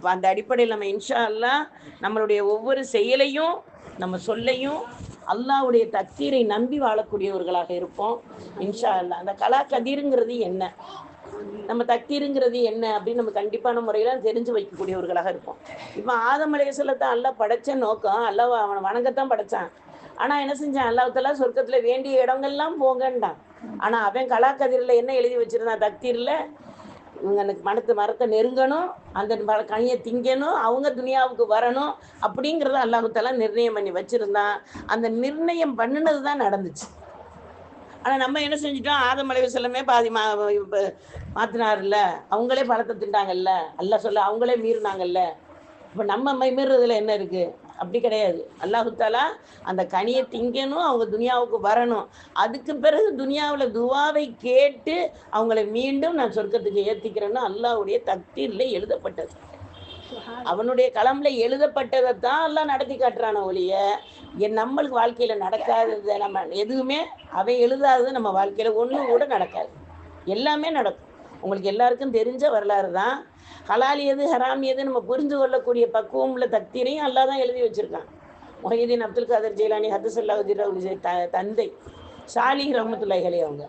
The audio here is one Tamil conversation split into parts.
அப்போ அந்த அடிப்படையில் நம்ம இன்ஷா அல்லா நம்மளுடைய ஒவ்வொரு செயலையும் நம்ம சொல்லையும் அல்லாவுடைய தக்தீரை நம்பி வாழக்கூடியவர்களாக இருப்போம். இன்ஷா அல்லாஹ் அந்த கலா கதிருங்கிறது என்ன? நம்ம தக்தீருங்கிறது என்ன அப்படின்னு நம்ம கண்டிப்பான முறையில் தெரிஞ்சு வைக்கக்கூடியவர்களாக இருப்போம். இப்போ ஆதம் அலையசலத்தை அல்லாஹ் படைச்ச நோக்கம் அல்லாஹ் அவனை வணங்கத்தான் படைச்சான். ஆனா என்ன செஞ்சான்? அல்லாஹ்தாலா சொர்க்கத்துல வேண்டிய இடங்கள்லாம் போங்கன்றான் ஆனா அவன் கலாக்கதிரில் என்ன எழுதி வச்சிருந்தான் தக்தீர்ல? இவங்க எனக்கு மனத்து மரத்தை நெருங்கணும் அந்த கனியை திங்கணும் அவங்க துனியாவுக்கு வரணும் அப்படிங்கிறத அல்லாஹுத்தாலா நிர்ணயம் பண்ணி வச்சிருந்தான். அந்த நிர்ணயம் பண்ணினது தான் நடந்துச்சு. ஆனால் நம்ம என்ன செஞ்சிட்டோம்? ஆதம் அலைவு செல்லமே பாதி மா இப்ப அவங்களே பழத்தை திண்டாங்கல்ல அல்ல சொல்ல அவங்களே மீறினாங்கல்ல? இப்போ நம்ம மை- மீறுறதுல என்ன இருக்குது அப்படி கிடையாது. அல்லாஹு தாலா அந்த கனியை திங்கணும் அவங்க துனியாவுக்கு வரணும். அதுக்கு பிறகு துனியாவில் துவாவை கேட்டு அவங்கள மீண்டும் நான் சொர்க்கத்துக்கு ஏத்திக்கிறேன்னு அல்லாஹ்வுடைய தக்தீர்ல எழுதப்பட்டது. அவனுடைய களம்ல எழுதப்பட்டதை தான் எல்லாம் நடத்தி காட்டுறான ஒழிய என் நம்மளுக்கு வாழ்க்கையில நடக்காதது நம்ம எதுவுமே அவன் எழுதாதது நம்ம வாழ்க்கையில ஒண்ணும் கூட நடக்காது. எல்லாமே நடக்கும். உங்களுக்கு எல்லாருக்கும் தெரிஞ்ச வரலாறு தான். ஹலால் எது ஹராம் எது நம்ம புரிந்து கொள்ளக்கூடிய பக்குவம் உள்ள தக்தீரையும் அல்லாஹ் தான் எழுதி வச்சிருக்கான். மொஹிதீன் அப்துல் காதர் ஜெயிலானி த தந்தை சாலிஹ் ரஹமத்துல்லாஹலே அவங்க.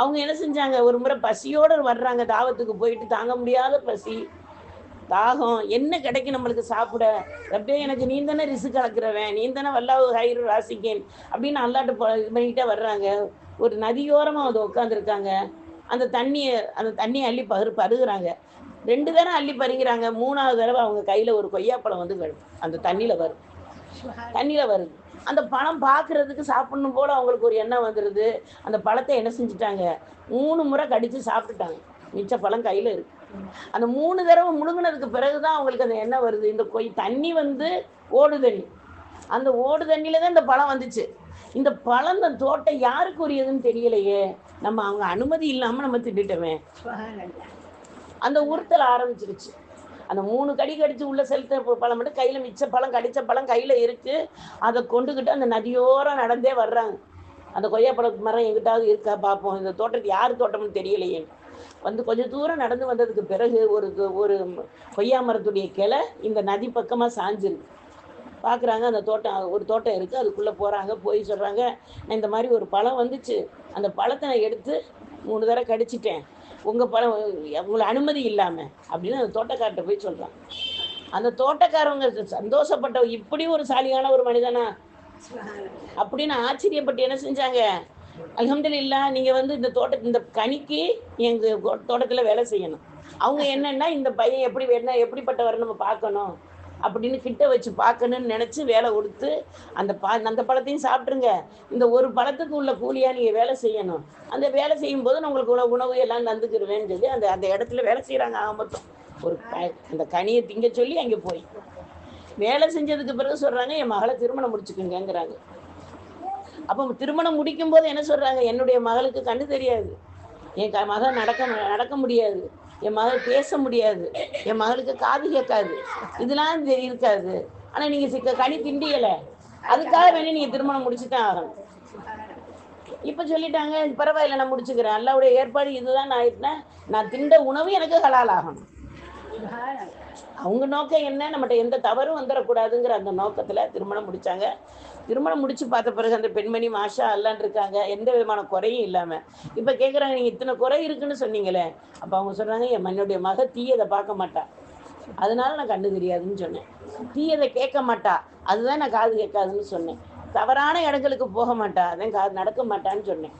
அவங்க என்ன செஞ்சாங்க? ஒரு முறை பசியோடு வர்றாங்க. தாவத்துக்கு போயிட்டு தாங்க முடியாத பசி தாகம் என்ன கிடைக்கும் நம்மளுக்கு சாப்பிட? ரப்பே எனக்கு நீ தானே ரிசு கலக்குறவன் நீ தானே வல்லாவு ஹயிறு ராசிக்கேன் அப்படின்னு அல்லாட்ட இது பண்ணிக்கிட்டே வர்றாங்க. ஒரு நதியோரமாக வந்து உட்காந்துருக்காங்க அந்த தண்ணியை அந்த தண்ணியை அள்ளி பரு பருகிறாங்க. ரெண்டு தடவை அள்ளி பருகிறாங்க. மூணாவது தடவை அவங்க கையில் ஒரு கொய்யாப்பழம் வந்து வரும் அந்த தண்ணியில் வரும். தண்ணியில் வருது. அந்த பழம் பார்க்கறதுக்கு சாப்பிடணும் போல அவங்களுக்கு ஒரு எண்ணம் வந்துடுது அந்த பழத்தை என்ன செஞ்சுட்டாங்க? மூணு முறை கடிச்சு சாப்பிட்டுட்டாங்க. மிச்ச பழம் கையில் இருக்கு. அந்த மூணு தடவை முழுங்கினதுக்கு பிறகுதான் அவங்களுக்கு அந்த எண்ணம் வருது. இந்த கொய் தண்ணி வந்து ஓடு தண்ணி. அந்த ஓடு தண்ணியில தான் இந்த பழம் வந்துச்சு. இந்த பழம் இந்த தோட்டம் யாருக்கு உரியதுன்னு தெரியலையே. நம்ம அவங்க அனுமதி இல்லாம நம்ம திட்டுட்டோமே அந்த உறுத்தல் ஆரம்பிச்சிருச்சு. அந்த மூணு கடி கடிச்சு உள்ள செலுத்த பழம் மட்டும் கையில மிச்ச பழம் கடிச்ச பழம் கையில இருக்கு. அதை கொண்டுகிட்டு அந்த நதியோரம் நடந்தே வர்றாங்க. அந்த கொய்யாப்பழ மரம் எங்கிட்டாவது இருக்கா பார்ப்போம் இந்த தோட்டத்துக்கு யார் தோட்டம்னு தெரியலையே. வந்து கொஞ்சம் தூரம் நடந்து வந்ததுக்கு பிறகு ஒரு ஒரு கொய்யா மரத்துடைய கிளை இந்த நதி பக்கமா சாஞ்சிருக்கு. பார்க்குறாங்க அந்த தோட்டம் ஒரு தோட்டம் இருக்குது அதுக்குள்ளே போகிறாங்க போய் சொல்கிறாங்க நான் இந்த மாதிரி ஒரு பழம் வந்துச்சு அந்த பழத்தை நான் எடுத்து மூணு தடவை கடிச்சிட்டேன் உங்கள் பழம் உங்களை அனுமதி இல்லாமல் அப்படின்னு அந்த தோட்டக்கார்ட்ட போய் சொல்கிறான் அந்த தோட்டக்காரவங்க சந்தோஷப்பட்ட இப்படி ஒரு சாலியான ஒரு மனிதனா? அப்படின்னு ஆச்சரியப்பட்டு என்ன செஞ்சாங்க? அல்ஹம்துலில்லா நீங்க வந்து இந்த தோட்ட இந்த கனிக்கு எங்க தோட்டத்தில் தோட்டத்துல வேலை செய்யணும். அவங்க என்னன்னா இந்த பையன் எப்படி என்ன எப்படிப்பட்டவர் நம்ம பார்க்கணும். அப்படின்னு கிட்ட வச்சு பார்க்கணும்னு நினச்சி வேலை கொடுத்து அந்த பா அந்த பழத்தையும் சாப்பிட்ருங்க இந்த ஒரு பழத்துக்கு உள்ள கூலியாக நீங்கள் வேலை செய்யணும். அந்த வேலை செய்யும் போது நான் உங்களுக்கு உணவு உணவு எல்லாம் தந்துக்கிடுவேன்னு சொல்லி அந்த அந்த இடத்துல வேலை செய்கிறாங்க ஆக மொத்தம். ஒரு அந்த கனியை திங்க சொல்லி அங்கே போய். வேலை செஞ்சதுக்கு பிறகு சொல்கிறாங்க என் மகளை திருமணம் முடிச்சுக்குங்கிறாங்க அப்போ திருமணம் முடிக்கும் போது என்ன சொல்கிறாங்க என்னுடைய மகளுக்கு கண்ணு தெரியாது. என் க மகள் நடக்க நடக்க முடியாது. என் மகள் பேச முடியாது. என் மகளுக்கு காது கேட்காது. இதெல்லாம் இருக்காது. ஆனா நீங்க சிக்க கனி திண்டியல. அதுக்காக வேணி நீங்க திருமணம் முடிச்சு தான் ஆகணும். இப்ப சொல்லிட்டாங்க பரவாயில்ல நான் முடிச்சுக்கிறேன். அல்லாவுடைய ஏற்பாடு இதுதான் நான் நான் திண்ட உணவு எனக்கு ஹலால் ஆகணும். அவங்க நோக்கம் என்ன? நம்மகிட்ட எந்த தவறும் வந்துடக்கூடாதுங்கிற அந்த நோக்கத்துல திருமணம் முடிச்சாங்க. திருமணம் முடிச்சு பார்த்த பிறகு அந்த பெண்மணி மாஷா அல்லான் இருக்காங்க. எந்த விதமான குறையும் இல்லாம. இப்ப கேக்குறாங்க நீங்க இத்தனை குறை இருக்குன்னு சொன்னீங்களே. அப்ப அவங்க சொல்றாங்க என் மண்ணுடைய மக தீயதை பார்க்க மாட்டா. அதனால நான் கண்ணு தெரியாதுன்னு சொன்னேன். தீயதை கேட்க மாட்டா. அதுதான் நான் காது கேட்காதுன்னு சொன்னேன். தவறான இடங்களுக்கு போக மாட்டா. அதான் காது நடக்க மாட்டான்னு சொன்னேன்.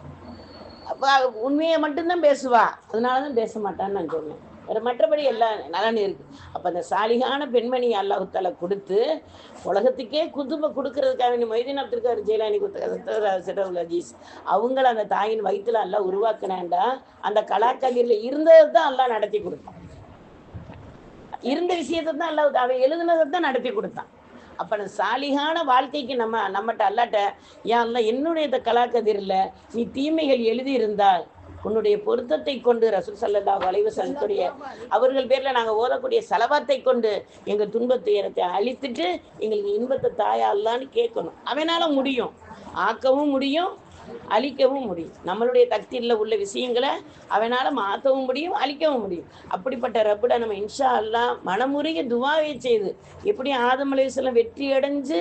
அப்ப உண்மையை மட்டும்தான் பேசுவா. அதனால தான் பேச மாட்டான்னு நான் சொன்னேன். வேற மற்றபடி எல்லாம் நலன் இருக்கு. அப்ப அந்த சாலிகான பெண்மணி அல்லாஹுத்தால கொடுத்து உலகத்துக்கே குதும்ப கொடுக்கறதுக்காக வேண்டி மொய்தீன் அப்துல்கார் ஜெயிலானி சிறவுல் அஜீஸ் அவங்கள அந்த தாயின் வயிற்றுல எல்லாம் உருவாக்குனாண்டா அந்த கலாக்கதிரில் இருந்ததை தான் எல்லாம் நடத்தி கொடுத்தான். இருந்த விஷயத்தை தான் அல்லாஹ் அவன் எழுதுனதை தான் நடத்தி கொடுத்தான். அப்ப அந்த சாலிகான வாழ்க்கைக்கு நம்ம நம்மகிட்ட அல்லாட்ட ஏன் அல்ல என்னுடைய இந்த கலாக்கதிரில் நீ தீமைகள் எழுதி இருந்தால் உன்னுடைய பொருத்தத்தை கொண்டு ரசூல் சல்லல்லாஹு வளைவு வஸல்லத்துடைய அவர்கள் பேர்ல நாங்க ஓதக்கூடிய செலவாத்தை கொண்டு எங்க துன்பத்தை துயரத்தை அழித்துட்டு எங்களுக்கு இன்பத்தை தாயா அல்லான்னு கேட்கணும். அவனால முடியும். ஆக்கவும் முடியும் அழிக்கவும் முடியும். நம்மளுடைய தக்தியில் உள்ள விஷயங்களை அவனால் மாற்றவும் முடியும் அழிக்கவும் முடியும். அப்படிப்பட்ட ரப்பிட நம்ம இன்ஷா அல்லாஹ் மனமுறைய துவாவை செய்து எப்படி ஆதமலை வெற்றி அடைஞ்சு